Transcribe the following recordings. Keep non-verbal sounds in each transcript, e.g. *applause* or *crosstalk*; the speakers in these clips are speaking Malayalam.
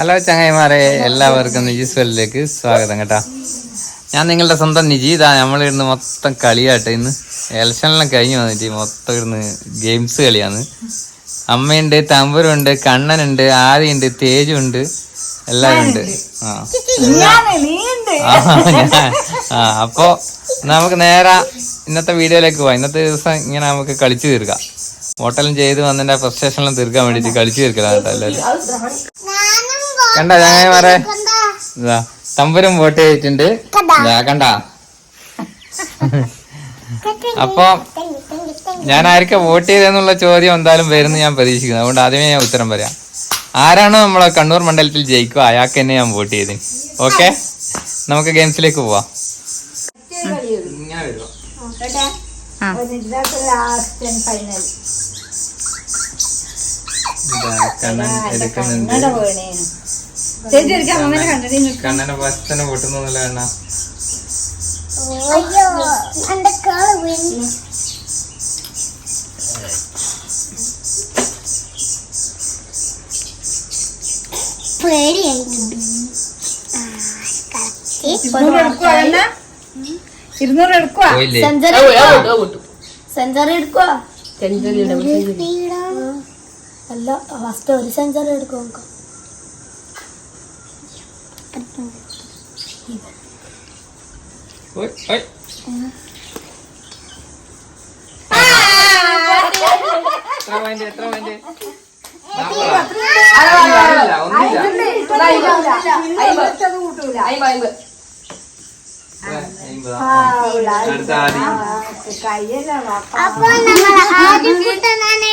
ഹലോ ചങ്ങായിമാരെ. എല്ലാവർക്കും നിജീസ് വെല്ലിലേക്ക് സ്വാഗതം കേട്ടാ. ഞാൻ നിങ്ങളുടെ സ്വന്തം നിജി. ഇതാ നമ്മളിരുന്ന് മൊത്തം കളിയാട്ടെ. ഇന്ന് ഇലക്ഷനെല്ലാം കഴിഞ്ഞ് വന്നിട്ട് മൊത്തം ഇരുന്ന് ഗെയിംസ് കളിയാണ്. അമ്മയുണ്ട് തമ്പുരുണ്ട് കണ്ണനുണ്ട് ആദിയുണ്ട് തേജുണ്ട് എല്ലാവരും ഉണ്ട് ആ അപ്പോ നമുക്ക് നേരെ ഇന്നത്തെ വീഡിയോയിലേക്ക് പോവാം. ഇന്നത്തെ ദിവസം ഇങ്ങനെ നമുക്ക് കളിച്ചു തീർക്കാം. ഹോട്ടലും ചെയ്ത് വന്നതിന്റെ ഫ്രസ്ട്രേഷനെല്ലാം തീർക്കാൻ വേണ്ടിയിട്ട് കളിച്ചു തീർക്കലാണ് കേട്ടോ എല്ലാവരും. കണ്ട ചങ്ങായിമാരെ തമ്പുരം വോട്ട് ചെയ്തിട്ടുണ്ട്. കണ്ട? അപ്പൊ ഞാൻ ആർക്കാ വോട്ട് ചെയ്തെന്നുള്ള ചോദ്യം എന്തായാലും വരുന്നു ഞാൻ പ്രതീക്ഷിക്കുന്നു. അതുകൊണ്ട് ആദ്യമേ ഞാൻ ഉത്തരം പറയാം. ആരാണ് നമ്മളെ കണ്ണൂർ മണ്ഡലത്തിൽ ജയിക്കുക അയാൾക്ക് തന്നെ ഞാൻ വോട്ട് ചെയ്ത്. ഓക്കെ നമുക്ക് ഗെയിംസിലേക്ക് പോവാം. എടുക്കുന്നുണ്ട്. കണ്ണനെ പച്ചനെ പൊട്ടുന്നില്ല കണ്ണ. ഇരുന്നൂറ് എടുക്കുക സെഞ്ചറി സെഞ്ചറി എടുക്കുക അല്ല ഫസ്റ്റ് ഒരു സെഞ്ചറി എടുക്കും നമുക്ക്? ഓയ്, ഓയ്. എത്ര? എത്ര ആദ്യം അപ്പൊ നമ്മൾ ആദ്യം കൂട്ടാനാണ്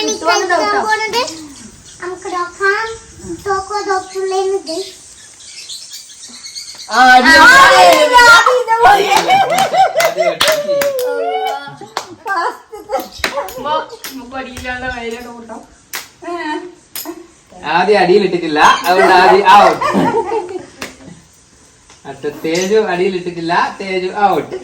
ആദ്യം അടിയിലിട്ടിട്ടില്ല അതുകൊണ്ട് ആദ്യം ഔട്ട് അടുത്ത തേജു അടിയിലിട്ടിട്ടില്ല തേജു ഔട്ട്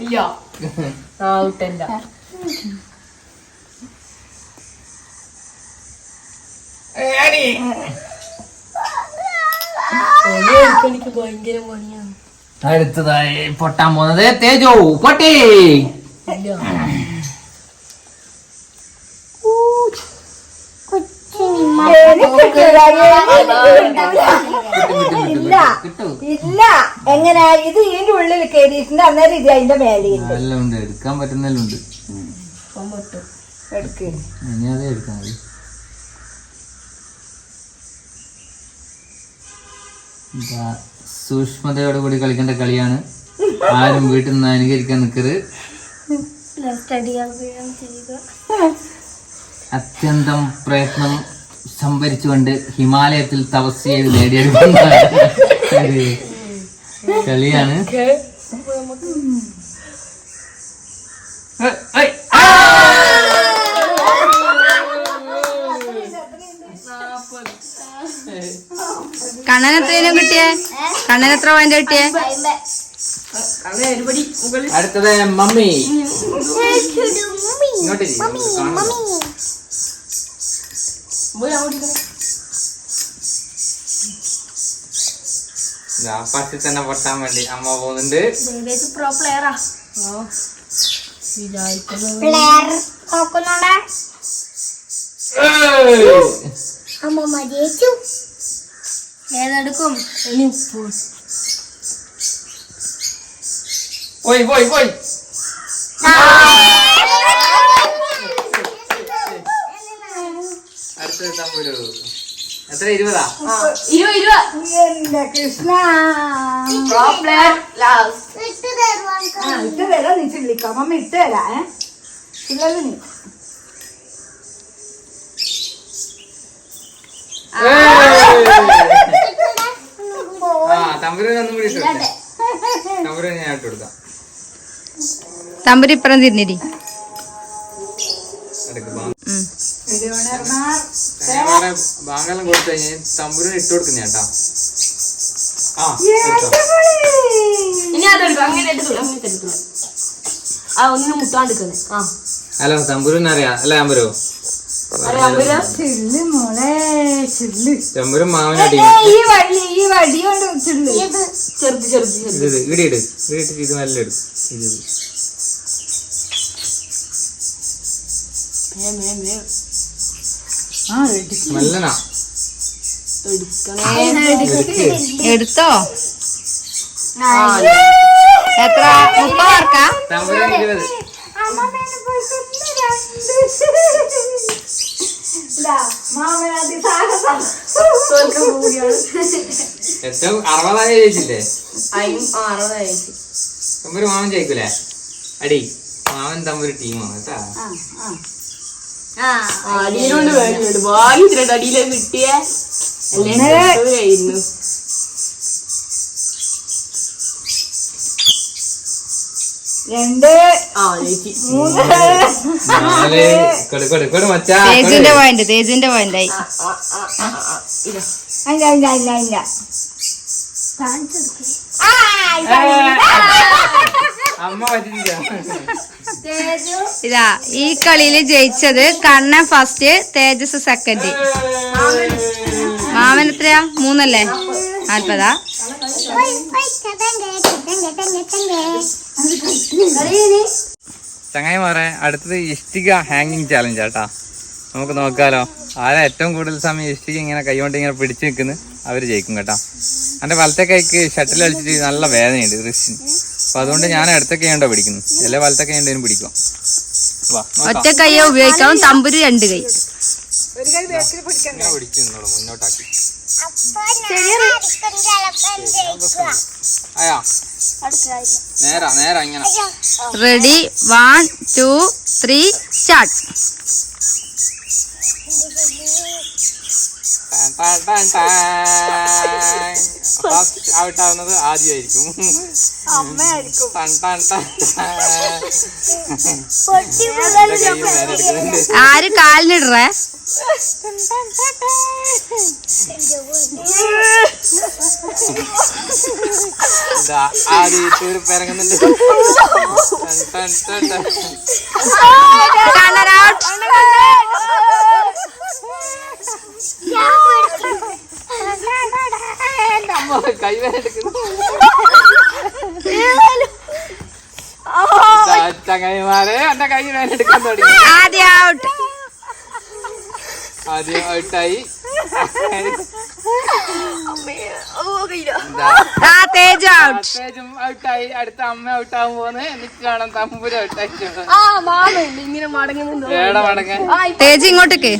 അടുത്തതായി പൊട്ടാൻ പോകുന്നത് തേജോ പൊട്ടി. ഇല്ല. ഇല്ല. എങ്ങനെ? ഇത് ഇതിന്റെ ഉള്ളിൽ കയറിയിട്ടുണ്ട് അന്നേരം ഇത് അതിന്റെ മേലെയുണ്ട് എല്ലാം ഉണ്ട് എടുക്കാൻ അതേ എടുക്കാൻ മതി. സൂക്ഷ്മതയോടെ കൂടി കളിക്കേണ്ട കളിയാണ്. ആരും വീട്ടിൽ നിന്ന് അനുകരിക്കാൻ നിൽക്കരുത് അത്യന്തം പ്രയത്നം സംഭരിച്ചുകൊണ്ട് ഹിമാലയത്തിൽ തപസ് ചെയ്ത് നേടിയെടുക്കുന്ന കളിയാണ്. കളിയാണ് കണ്ണൻ എത്രയും കിട്ടിയേ? കണ്ണൻ എത്ര പോയിന്റ് കിട്ടിയേ? അടുത്തത് മമ്മി. ഫസ്റ്റിൽ തന്നെ പൊട്ടാൻ വേണ്ടി അമ്മ പോകുന്നുണ്ട്. പ്രോ പ്ലെയറാ അമ്മ മതിയേച്ചു ഏതെടുക്കും? പോയി പോയി പോയി. എത്ര? ഇരുപതാ? കൃഷ്ണ. ഇട്ട് തരാം നീ ചിള്ളിക്കാം അമ്മ ഇട്ട് തരാ ഏ. ചിള്ളത് നീ. ആ തമ്പുരുവിന് ഒന്നും കൂടി ഇട്ട് കൊടുക്കാം തമ്പുരുവിന് ഞാൻ ഇട്ട് കൊടുക്കാം തമ്പുരി ഇപ്പുറം തിരിഞ്ഞിരി ബാങ്കെല്ലാം കൊടുത്തു കഴിഞ്ഞാൽ തമ്പുരുവിന് ഇട്ട് കൊടുക്കുന്ന ചേട്ടാ ആ എടുത്തോ. ഇനി അതെടുക്കും അങ്ങനെ എടുക്കും അങ്ങനെ എടുക്കും ആ ഒന്ന് മുട്ടാണ്ടിരിക്കുന്നത് ആ. ഹലോ തമ്പുരുവിന് അറിയാം അല്ലേ ചില്ല് ചെമ്പൂരും മാവനടി ഈ വടി ഈ വടി കൊണ്ട് ചില്ല്. ചെറുത് ചെറുത് ചെറുത്. ഇത് ഇവിടെ ഇട്. ഇവിടെ ഇത് നല്ല ഇടും. ഇത്. നല്ലനാ. എടുത്തോ? എത്ര? മുപ്പത് മാർക്കാ ഏറ്റവും അറുപതായി ജയിച്ചില്ലേ തമ്പൂര് മാമൻ ജയിക്കൂലേ അടി മാമൻ തമ്പൂര് ടീമാണ് കേട്ടാ. അടിയിലോണ്ട് വേണ്ടിയുണ്ട് ഭാഗ്യത്തിലുണ്ട് അടിയിലേക്ക് കിട്ടിയ? കഴിഞ്ഞു? രണ്ട് ആ ചേച്ചി മൂന്ന് നാല്. കൊടു കൊടു കൊടു മച്ചാ തേജിന്റെ പോയിന്റ് തേജിന്റെ പോയിന്റായി അല്ല കാണിച്ചെടുക്കും അമ്മ പറ്റില്ല ഇതാ ഈ കളിയിൽ ജയിച്ചത് കണ്ണൻ ഫസ്റ്റ് തേജസ് സെക്കൻഡ് മാമൻ എത്രയാ? മൂന്നല്ലേ? നാൽപ്പതാ ചങ്ങായിമാരെ അടുത്തത് ഇഷ്ടിക ഹാങ്ങിങ് ചാലഞ്ച് ആട്ടാ നമുക്ക് നോക്കാലോ. ആരാ ഏറ്റവും കൂടുതൽ സമയം ഇഷ്ടിക ഇങ്ങനെ കൈകൊണ്ട് ഇങ്ങനെ പിടിച്ചു നിൽക്കുന്ന? അവർ ജയിക്കും കേട്ടാ. എന്റെ വലത്തെ കൈക്ക് ഷട്ടിൽ കളിച്ചിട്ട് നല്ല വേദനയുണ്ട് റിസ്റ്റിന് അപ്പൊ അതുകൊണ്ട് ഞാൻ അടുത്ത കൈ കൊണ്ടാ പിടിക്കുന്നു. എല്ലാ വലത്തെ കൈ ഉണ്ടെങ്കിലും പിടിക്കും വാ, ഒറ്റ കൈയെ ഉപയോഗിക്കാം തമ്പുര് രണ്ട് കൈ. നിന്നോളൂ, മുന്നോട്ടാക്കി. അയ്യാ. നേരാ നേരാ ഇങ്ങനെ. Ready one two three start out ആവുന്നത് ആദ്യമായിരിക്കും. ആര് കാലിനിടറേ? *laughs* ഇതാ ആദ്യം തൂര് പിറങ്ങുന്നുണ്ട് ടൺ ടൺ ടൺ ടൺ. കണ്ണൻ ഔട്ട് അമ്മ കൈ വേദന എടുക്കുന്നു. ഇതാ ചങ്ങായിമാരെ എന്റെ കൈ വേനെടുക്കാൻ തുടങ്ങി. ആദ്യ ഔട്ടായി തേജ് ഔട്ട് ഔട്ടായി അടുത്ത അമ്മ ഔട്ടാവും പോന്ന് എന്നിട്ട് കാണാം തമ്പൂര് ഔട്ടായി ആ മാമയില്ല ഇങ്ങനെ മടങ്ങി നിന്ന് ഏടെ മടങ്ങാൻ തേജ് ഇങ്ങോട്ടേക്ക്.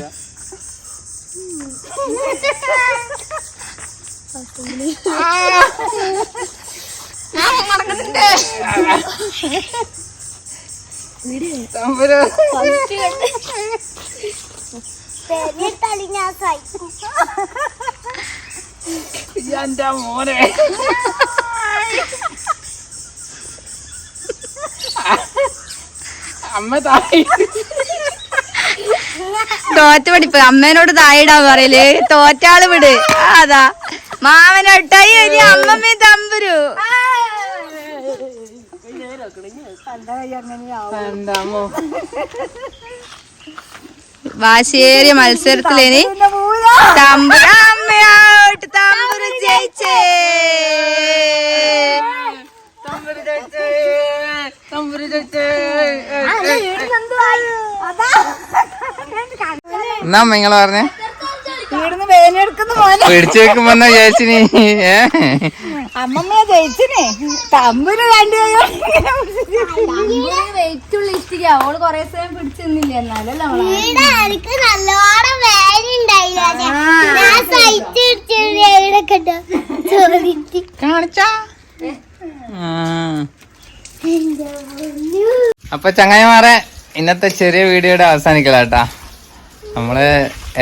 തമ്പുര്. എന്റെ മോനെ. അമ്മ തായി തോറ്റ പഠിപ്പ്. അമ്മേനോട് തായിടാ പറയൽ. തോറ്റാൾ വിട്. അതാ. മാമനൊട്ടായി ഇനി അമ്മമ്മയും തമ്പുരു. അമ്മോ വാശിയേറിയ മത്സരത്തിൽ ഇനി തമ്പുരു ജയിച്ചേ. എന്നാ നിങ്ങൾ പറഞ്ഞേ? പിടിച്ചു വെക്കുമ്പോ ചേച്ചിനി അമ്മമ്മ ജയിച്ചിനെ. തമ്പുര് രണ്ടു ഇഷ്ടിക അവൾ കൊറേ സമയം പിടിച്ചു നിന്നില്ല? എന്നാലും എനിക്ക് നല്ലോണം അപ്പൊ ചങ്ങായിമാരെ ഇന്നത്തെ ചെറിയ വീഡിയോയുടെ അവസാനിക്കലാട്ടാ നമ്മൾ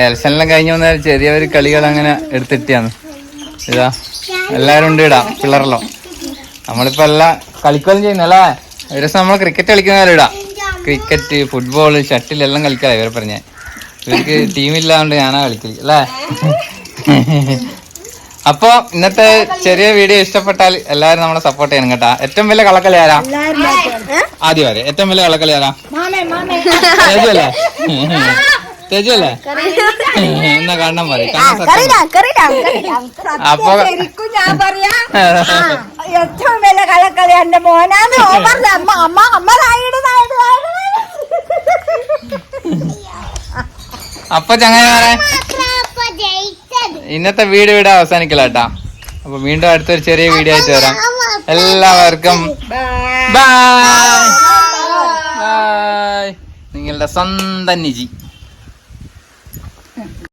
എലക്ഷനെല്ലാം കഴിഞ്ഞു ചെറിയ ഒരു കളികൾ അങ്ങനെ എടുത്തിട്ടാണ് ഇതാ എല്ലാരും ഉണ്ട് ഇടാ പിള്ളേരല്ലോ. നമ്മളിപ്പോ എല്ലാം കളിക്കുകയും ചെയ്യുന്നല്ലേ? ഒരു ദിവസം നമ്മൾ ക്രിക്കറ്റ് കളിക്കുന്നവരും ഇടാ ക്രിക്കറ്റ് ഫുട്ബോൾ ഷട്ടിൽ എല്ലാം കളിക്കാതെ ഇവരെ പറഞ്ഞ. ഇവർക്ക് ടീമില്ലാണ്ട് ഞാനാ കളിക്കൽ അല്ലേ? അപ്പൊ ഇന്നത്തെ ചെറിയ വീഡിയോ ഇഷ്ടപ്പെട്ടാൽ എല്ലാവരും നമ്മളെ സപ്പോർട്ട് ചെയ്യണം കേട്ടാ. ഏറ്റവും വലിയ കളക്കളി ആരാ? ആദ്യം വരെ ഏറ്റവും വലിയ കളക്കളി ആരാ? മാമേ മാമേ. ഏജല്ലേ അല്ലേ എന്നാ കണ്ണം പറ അപ്പൊ ഞാൻ പറയാ. ഏറ്റവും വലിയ കളക്കളി എന്റെ മോനാന്ന് അമ്മ അമ്മ അമ്മ അപ്പൊ ചങ്ങനെ ഇന്നത്തെ വീഡിയോ ഇവിടെ അവസാനിക്കലാട്ടാ അപ്പൊ വീണ്ടും അടുത്തൊരു ചെറിയ വീഡിയോ ആയിട്ട് വരാം. എല്ലാവർക്കും ബൈ ബൈ നിങ്ങളുടെ സ്വന്തം നിജി.